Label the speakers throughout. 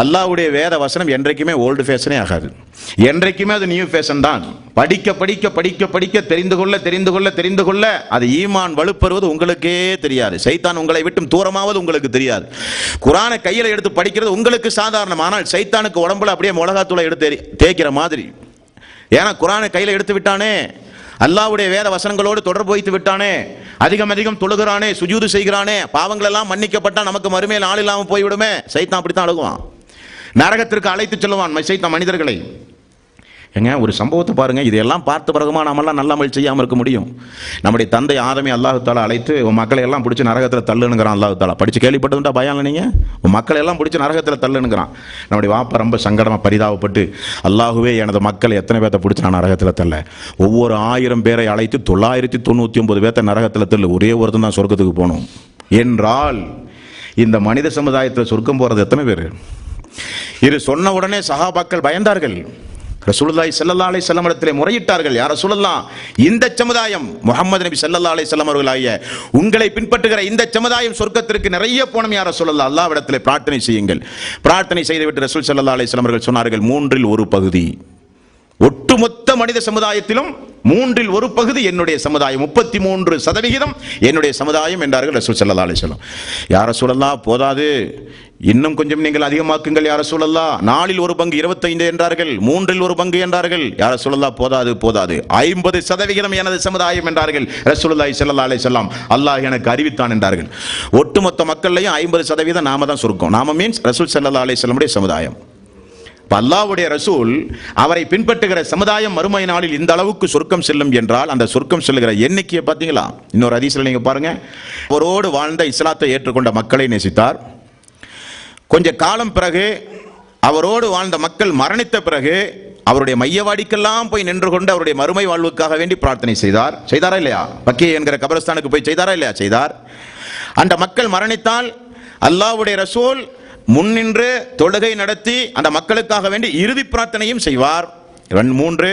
Speaker 1: அல்லாவுடைய வேத வசனம் என்றைக்குமே ஓல்டு ஃபேஷனே ஆகாது. என்றைக்குமே அது நியூ ஃபேஷன் தான். படிக்க படிக்க படிக்க படிக்க தெரிந்து கொள்ள தெரிந்து கொள்ள தெரிந்து கொள்ள அது ஈமான் வலுப்பெறுவது உங்களுக்கே தெரியாது. சைத்தான் உங்களை விட்டும் தூரமாவது உங்களுக்கு தெரியாது. குரானை கையில் எடுத்து படிக்கிறது உங்களுக்கு சாதாரணம். ஆனால் சைத்தானுக்கு உடம்புல அப்படியே மிளகாத்தூளை எடுத்து தேய்க்கிற மாதிரி. ஏன்னா குரானை கையில் எடுத்து விட்டானே. அல்லாவுடைய வேத வசனங்களோடு தொடர்பு வைத்து விட்டானே. அதிகம் அதிகம் தொழுகிறானே சுஜூது செய்கிறானே. பாவங்களெல்லாம் மன்னிக்கப்பட்டால் நமக்கு மறுமையில் ஆள் இல்லாமல் போய்விடுமே. சைத்தான் அப்படித்தான் அழுகுவான். நரகத்திற்கு அழைத்து செல்லுவான் சைத்தான் மனிதர்களை. ஏங்க ஒரு சம்பவத்தை பாருங்க. இதையெல்லாம் பார்த்த பிறகுமா நாமெல்லாம் நல்லமல் செய்யாமல் இருக்க முடியும். நம்முடைய தந்தை ஆதமி அல்லாஹு தாலா அழைத்து உன் மக்களை எல்லாம் பிடிச்சி நரகத்தில் தள்ளுனுங்கிறான் அல்லாஹு தாலா படிச்சு கேள்விப்பட்டதுண்டா பயம் நீங்க? உன் மக்களை எல்லாம் பிடிச்சி நரகத்தில் தள்ளுனுங்கிறான் நம்முடைய வாப்பா ரொம்ப சங்கடமாக பரிதாபப்பட்டு அல்லாஹுவே எனது மக்கள் எத்தனை பேர்த்த பிடிச்சி நான் நரகத்தில் தள்ள? ஒவ்வொரு ஆயிரம் பேரை அழைத்து தொள்ளாயிரத்தி தொண்ணூற்றி ஒன்பது பேர்த்த நரகத்தில் தள்ளு. ஒரே ஒருத்தன் தான் சொர்க்கத்துக்கு போகணும். என்றால் இந்த மனித சமுதாயத்தில் சொர்க்கம் போகிறது எத்தனை பேர்? இது சொன்ன உடனே சஹாபாக்கள் பயந்தார்கள். ரசூலுல்லாய் செல்லல்லா அலை செல்லமிடத்திலே முறையிட்டார்கள். யார் சொல்லலாம் இந்த சமுதாயம் முகமது நபி செல்லல்லா அலை வஸல்லம் அவர்களாகிய உங்களை பின்பற்றுகிற இந்த சமுதாயம் சொர்க்கத்திற்கு நிறைய போணும் யார் ரசூலுல்லாஹ். அல்லாஹ்விடத்திலே பிரார்த்தனை செய்யுங்கள். பிரார்த்தனை செய்துவிட்டு ரசூல் செல்லல்லா அலை வஸல்லம் அவர்கள் சொன்னார்கள் மூன்றில் ஒரு பகுதி. ஒட்டுமொத்த மனித சமுதாயத்திலும் மூன்றில் ஒரு பகுதி என்னுடைய சமுதாயம். முப்பத்தி மூன்று சதவிகிதம் என்னுடைய சமுதாயம் என்றார்கள் ரசூல் சல்லா அலைஹி வஸல்லம். யார் ரசூலல்லாஹ் போதாது. இன்னும் கொஞ்சம் நீங்கள் அதிகமாக்குங்கள் யார சூழல்லா நாளில் ஒரு பங்கு இருபத்தைந்து என்றார்கள். மூன்றில் ஒரு பங்கு என்றார்கள். யார சூழல்லா போதாது போதாது. ஐம்பது சதவிகிதம் எனது சமுதாயம் என்றார்கள் ரசூலுல்லாஹி ஸல்லல்லாஹு அலைஹி வஸல்லம். அல்லாஹ் எனக்கு அறிவித்தான் என்றார்கள். ஒட்டுமொத்த மக்கள்லையும் ஐம்பது சதவீதம் நாம தான் சுருக்கம். நாம மீன்ஸ் ரசூல் ஸல்லல்லாஹு அலைஹி வஸல்லமுடைய சமுதாயம். அல்லாவுடைய அல்லாஹ்வுடைய ரசூல் அவரை பின்பற்றுகிற சமுதாயம் மறுமை நாளில் இந்த அளவுக்கு சொர்க்கம் செல்லும் என்றால் அந்த சொர்க்கம் செல்லுகிற எண்ணிக்கையை பார்த்தீங்களா? இன்னொரு அதிசயில் நீங்கள் பாருங்க. அவரோடு வாழ்ந்த இஸ்லாத்தை ஏற்றுக்கொண்ட மக்களை நேசித்தார். கொஞ்ச காலம் பிறகு அவரோடு வாழ்ந்த மக்கள் மரணித்த பிறகு அவருடைய மையவாடிக்கெல்லாம் போய் நின்று கொண்டு அவருடைய மறுமை வாழ்வுக்காக வேண்டி பிரார்த்தனை செய்தார். செய்தாரா இல்லையா? பக்கிய என்கிற கபரஸ்தானுக்கு போய் செய்தாரா இல்லையா? செய்தார். அந்த மக்கள் மரணித்தால் அல்லாஹ்வுடைய ரசூல் முன்னின்று தொழுகை நடத்தி அந்த மக்களுக்காக வேண்டி இறுதி பிரார்த்தனையும் செய்வார். மூன்று.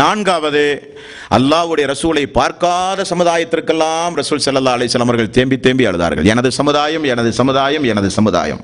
Speaker 1: நான்காவது அல்லாஹ்வுடைய ரசூலை பார்க்காத சமுதாயத்திற்கெல்லாம் ரசூல் செல்லல்லா அலைஹி வஸல்லம் அவர்கள் தேம்பி தேம்பி அழுதார்கள். எனது சமுதாயம் எனது சமுதாயம் எனது சமுதாயம்.